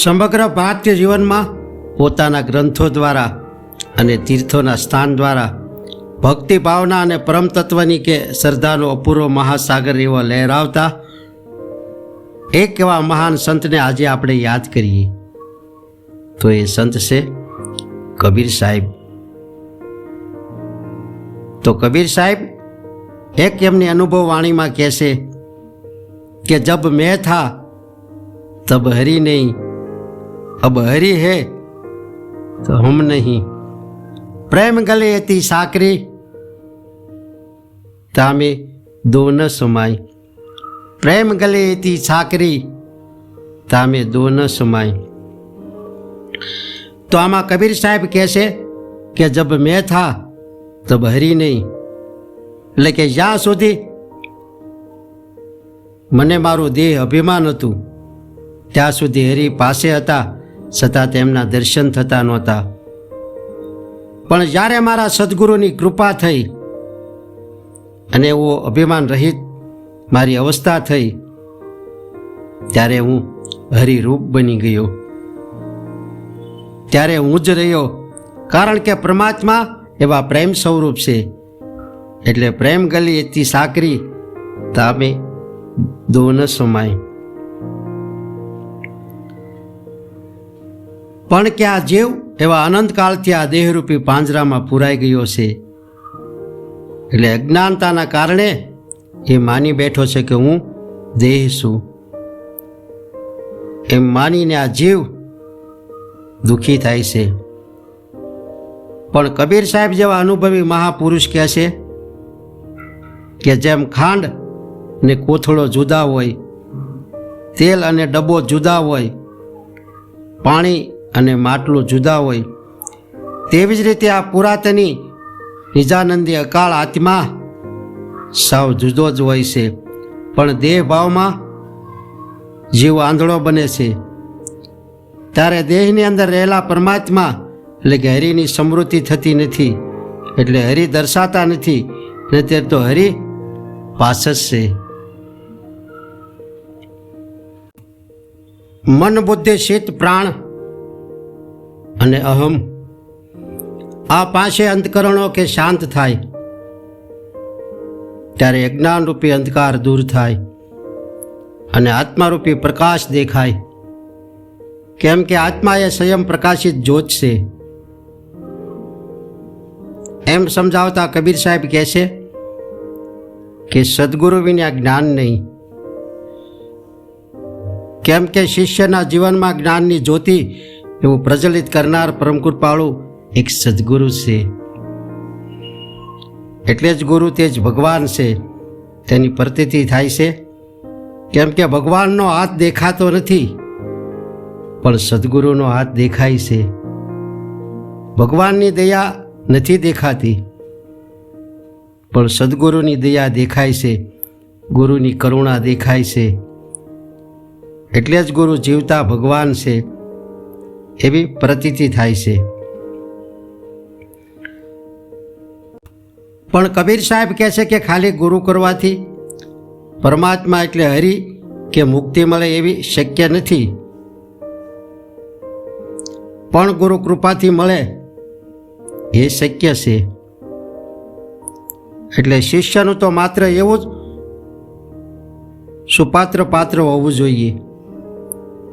સમગ્ર ભારતીય જીવનમાં પોતાના ગ્રંથો દ્વારા અને તીર્થોના સ્થાન દ્વારા ભક્તિ ભાવના અને પરમ તત્વની કે શ્રદ્ધાનો અપૂર્વ મહાસાગર એવો લહેરાવતા એક એવા મહાન સંતને આજે આપણે યાદ કરીએ. તો એ સંત છે કબીર સાહેબ. તો કબીર સાહેબ એક એમની અનુભવ વાણીમાં કહેશે કે જબ મેં થા, તબ હરી નહીં. अब हरी है तो हम नहीं प्रेम गले अति साकरी तामे दो न समाई प्रेम गले अति साकरी તામે દો ન સમાય તો આમાં કબીર સાહેબ કહેશે કે જબ મેં થા તબ હરી નહીં એટલે કે જ્યાં સુધી મને મારું દેહ અભિમાન હતું ત્યાં સુધી હરિ પાસે હતા છતાં તેમના દર્શન થતા નહોતા. પણ જ્યારે મારા સદગુરુની કૃપા થઈ અને એવો અભિમાન રહિત મારી અવસ્થા થઈ, ત્યારે હું હરિરૂપ બની ગયો. ત્યારે હું જ રહ્યો, કારણ કે પરમાત્મા એવા પ્રેમ સ્વરૂપ છે. એટલે પ્રેમ ગલી એથી સાકરી તામે દો ન સમાય. પણ કે આ જીવ એવા અનંતકાળથી આ દેહરૂપી પાંજરામાં પુરાઈ ગયો છે. એટલે અજ્ઞાનતાના કારણે એ માની બેઠો છે કે હું દેહ છું. એમ માનીને આ જીવ દુઃખી થાય છે. પણ કબીર સાહેબ જેવા અનુભવી મહાપુરુષ કહે છે કે જેમ ખાંડ ને કોથળો જુદા હોય, તેલ અને ડબ્બો જુદા હોય, પાણી અને માટલું જુદા હોય. તેવી જ રીતે આ પુરાતની નિજાનંદી અકાળ આત્મા સાવ જુદો જ હોય છે, પણ દેહ ભાવમાં જીવ આંધળો બને છે. ત્યારે દેહની અંદર રહેલા પરમાત્મા એટલે કે હરિની સમૃદ્ધિ થતી નથી, એટલે હરિ દર્શાતા નથી ને તે તો હરિ જ છે. મન બુદ્ધિ શીત પ્રાણ અને અહમ, આ પાસે અંતકરણો કે શાંત થાય, ત્યારે અજ્ઞાનરૂપી અંધકાર દૂર થાય અને આત્મારૂપી પ્રકાશ દેખાય. કેમ કે આત્મા એ સ્વયં પ્રકાશિત જ્યોત છે. એમ સમજાવતા કબીર સાહેબ કહે છે કે સદગુરુ વિના જ્ઞાન નહીં. કેમ કે શિષ્યના જીવનમાં જ્ઞાનની જ્યોતિ એવું પ્રજ્વલિત કરનાર પરમ એક સદગુરુ છે. એટલે જ ગુરુ તે જ ભગવાન છે. તેની પ્રતીતિ થાય છે. કેમ કે ભગવાનનો હાથ દેખાતો નથી, પણ સદગુરુનો હાથ દેખાય છે. ભગવાનની દયા નથી દેખાતી, પણ સદગુરુની દયા દેખાય છે. ગુરુની કરુણા દેખાય છે. એટલે જ ગુરુ જીવતા ભગવાન છે. એવી પ્રતીતિ થાય છે. પણ કબીર સાહેબ કહે છે કે ખાલી ગુરુ કરવાથી પરમાત્મા એટલે હરિ કે મુક્તિ મળે એવી શક્ય નથી. પણ ગુરુ કૃપાથી મળે એ શક્ય છે. એટલે શિષ્યનું તો માત્ર એવું જ સુપાત્ર પાત્ર હોવું જોઈએ.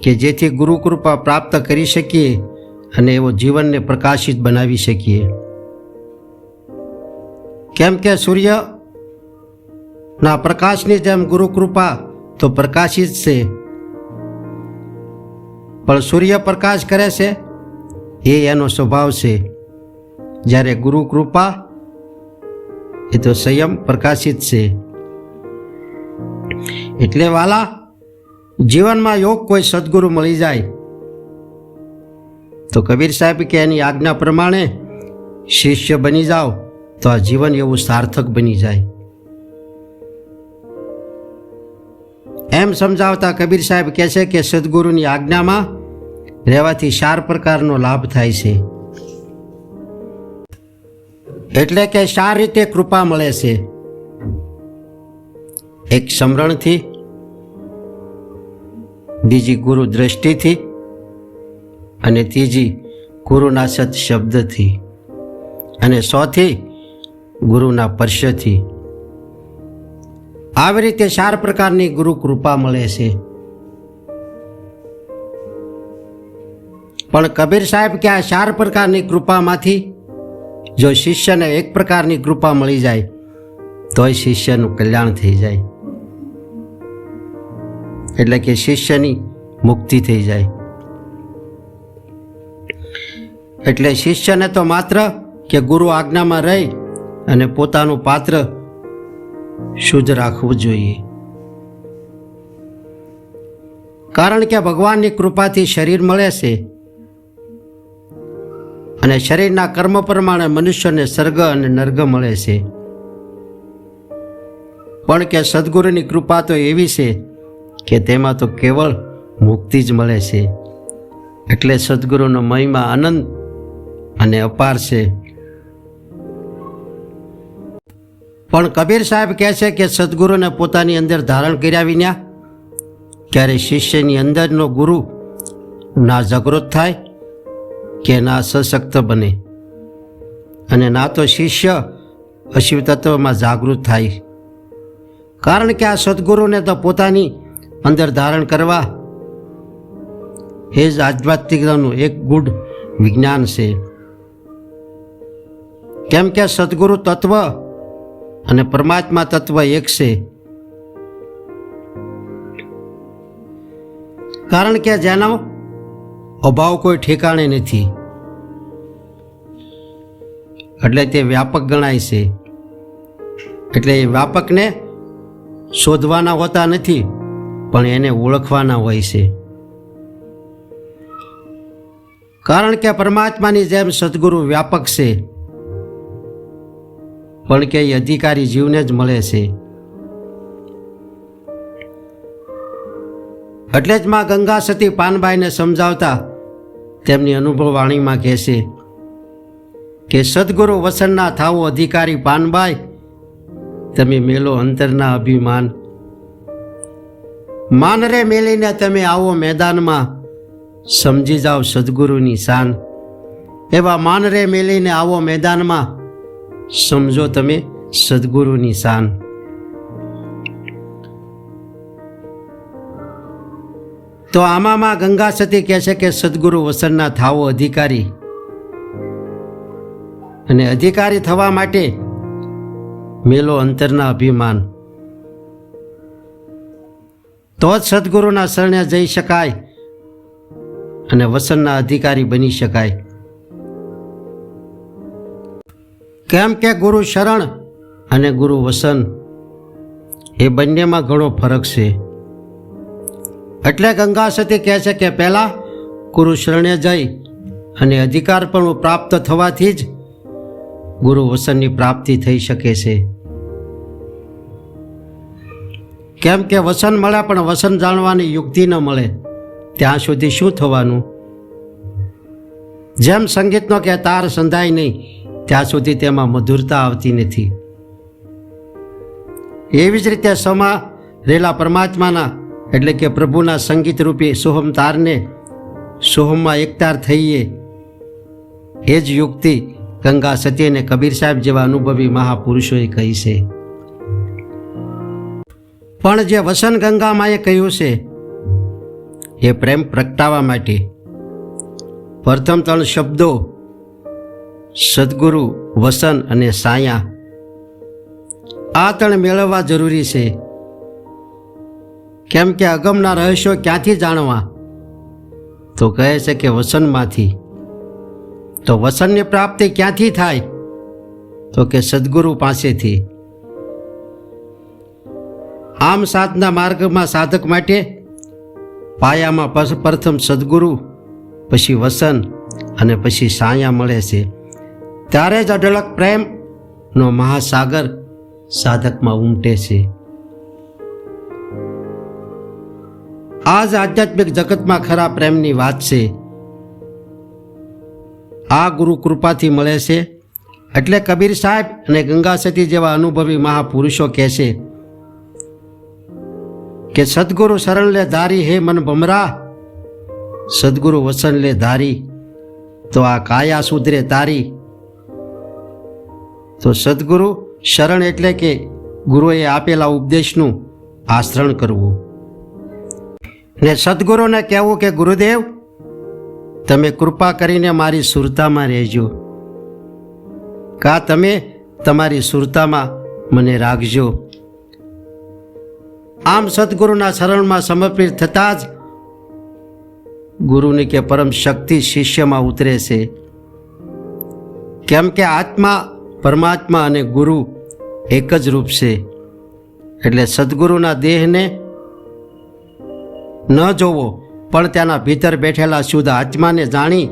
કે જેથી ગુરુકૃપા પ્રાપ્ત કરી શકીએ અને એવો જીવનને પ્રકાશિત બનાવી શકીએ. કેમ કે સૂર્ય ના પ્રકાશની જેમ ગુરુકૃપા તો પ્રકાશિત છે. પણ સૂર્ય પ્રકાશ કરે છે એ એનો સ્વભાવ છે. જ્યારે ગુરુકૃપા એ તો સંયમ પ્રકાશિત છે. એટલે વાલા જીવનમાં યોગ કોઈ સદગુરુ મળી જાય. તો કબીર સાહેબ કે એની આજ્ઞા પ્રમાણે શિષ્ય બની જાઓ તો આ જીવન એવું સાર્થક બની જાય. એમ સમજાવતા કબીર સાહેબ કહે છે કે સદગુરુની આજ્ઞામાં રહેવાથી ચાર પ્રકારનો લાભ થાય છે. એટલે કે ચાર રીતે કૃપા મળે છે. એક સમરણથી બીજી ગુરુ દ્રષ્ટિથી અને ત્રીજી ગુરુના શબ્દથી અને સોથી ગુરુના સ્પર્શથી આવી રીતે ચાર પ્રકારની ગુરુ કૃપા મળે છે. પણ કબીર સાહેબ કે આ ચાર પ્રકારની કૃપામાંથી? જો શિષ્યને એક પ્રકારની કૃપા મળી જાય, તોય શિષ્યનું કલ્યાણ થઈ જાય. એટલે કે શિષ્યની મુક્તિ થઈ જાય. એટલે શિષ્યને તો માત્ર કે ગુરુ આજ્ઞામાં રહી અને પોતાનું પાત્ર શુદ્ધ રાખવું જોઈએ. કારણ કે ભગવાનની કૃપાથી શરીર મળે છે અને શરીરના કર્મ પ્રમાણે મનુષ્યને સર્ગ અને નર્ગ મળે છે. પણ કે સદગુરુની કૃપા તો એવી છે કે તેમાં તો કેવળ મુક્તિ જ મળે છે. એટલે સદગુરુનો મહિમા આનંદ અને અપાર છે. પણ કબીર સાહેબ કહે છે કે સદગુરુને પોતાની અંદર ધારણ કર્યા વિના ત્યારે શિષ્યની અંદરનો ગુરુ ના જાગૃત થાય કે ના સશક્ત બને. અને ના તો શિષ્ય અશિવ તત્વમાં જાગૃત થાય. કારણ કે આ સદગુરુને તો પોતાની અંદર ધારણ કરવા. એ જ આધ્યાત્મિકતાનું એક ગુડ વિજ્ઞાન છે. કેમ કે સદગુરુ તત્વ અને પરમાત્મા તત્વ એક છે. કારણ કે જેનો અભાવ કોઈ ઠેકાણે નથી. એટલે તે વ્યાપક ગણાય છે. એટલે એ વ્યાપકને શોધવાના હોતા નથી. પણ એને ઓળખવાના હોય છે. કારણ કે પરમાત્માની જેમ સદગુરુ વ્યાપક છે. પણ કે એ અધિકારી જીવને જ મળે છે. એટલે જ માં ગંગા સતી પાનબાઈને સમજાવતા તેમની અનુભવ વાણીમાં કહેશે કે સદગુરુ વસનના થાવો અધિકારી પાનબાઈ તમે મેલો અંતરના અભિમાન માનરે મેલીને તમે આવો મેદાનમાં. સમજી જાઓ સદગુરુની શાન. એવા માનરે મેલીને આવો મેદાનમાં. સમજો તમે સદગુરુની શાન. તો આમાં ગંગા સતી કહે છે કે સદગુરુ વસનના થાવો અધિકારી. અને અધિકારી થવા માટે મેલો અંતરના અભિમાન. તો જ સદગુરુના શરણે જઈ શકાય અને વસનના અધિકારી બની શકાય. કેમ કે ગુરુ શરણ અને ગુરુ વસન એ બંનેમાં ઘણો ફરક છે. એટલે ગંગા સતી કહે છે કે પહેલાં ગુરુ શરણે જઈ અને અધિકાર પણ પ્રાપ્ત થવાથી જ ગુરુ વસનની પ્રાપ્તિ થઈ શકે છે. કેમ કે વસન મળે પણ વસન જાણવાની યુક્તિ ન મળે. ત્યાં સુધી શું થવાનું? જેમ સંગીતનો કે તાર સંધાય નહીં, ત્યાં સુધી તેમાં મધુરતા આવતી નથી. એવી જ રીતે સમા રેલા પરમાત્માના, એટલે કે પ્રભુના સંગીત રૂપી સોહમ તારને સોહમમાં એકતાર થઈએ. એ જ યુક્તિ ગંગા સતી અને કબીર સાહેબ જેવા અનુભવી મહાપુરુષોએ કહી છે. પણ જે વસન ગંગામાએ કહ્યું છે, એ પ્રેમ પ્રગટાવા માટે. પ્રથમ ત્રણ શબ્દો, સદગુરુ, વસન અને સાયા, આ ત્રણ મેળવવા જરૂરી છે. કેમ કે અગમના રહસ્યો ક્યાંથી જાણવા? તો કહે છે કે વસનમાંથી. તો વસનની પ્રાપ્તિ ક્યાંથી થાય? તો કે સદગુરુ પાસેથી. આમ સાધના માર્ગમાં સાધક માટે પાયામાં પ્રથમ સદગુરુ, પછી વસન અને પછી સાયા મળે છે. ત્યારે જ અઢળક પ્રેમનો મહાસાગર સાધકમાં ઉમટે છે. આ જ આધ્યાત્મિક જગતમાં ખરા પ્રેમની વાત છે. આ ગુરુ કૃપાથી મળે છે. એટલે કબીર સાહેબ અને ગંગા સતી જેવા અનુભવી મહાપુરુષો કહે છે કે સદગુરુ શરણ લે ધારી, હે મન ભમરા? સદગુરુ વસન લે ધારી, તો આ કાયા સુધરે તારી. તો સદગુરુ શરણ એટલે કે ગુરુએ આપેલા ઉપદેશનું આચરણ કરવું. ને સદગુરુને કહેવું કે, ગુરુદેવ, તમે કૃપા કરીને મારી સુરતામાં રહેજો. કા તમે તમારી સુરતામાં મને રાખજો. આમ સદગુરુના શરણમાં સમર્પિત થતાં જ ગુરુની કે પરમ શક્તિ શિષ્યમાં ઉતરે છે. કેમ કે આત્મા, પરમાત્મા અને ગુરુ એક જ રૂપ છે. એટલે સદગુરુના દેહને ન જોવો, પણ ત્યાંના ભીતર બેઠેલા શુદ્ધ આત્માને જાણી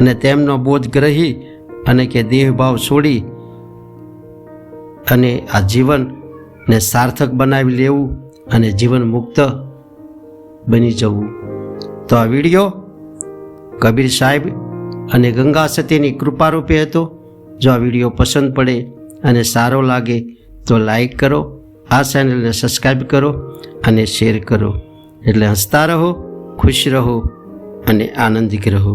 અને તેમનો બોધ ગ્રહી અને કે દેહભાવ છોડી અને આ જીવનને સાર્થક બનાવી લેવું અને જીવન મુક્ત બની જવું. તો આ વીડિયો કબીર સાહેબ અને ગંગા સતીની કૃપારૂપે હતો. જો આ વીડિયો પસંદ પડે અને સારો લાગે તો લાઈક કરો, આ ચેનલને સબસ્ક્રાઈબ કરો અને શેર કરો. એટલે હસતા રહો, ખુશ રહો અને આનંદિત રહો.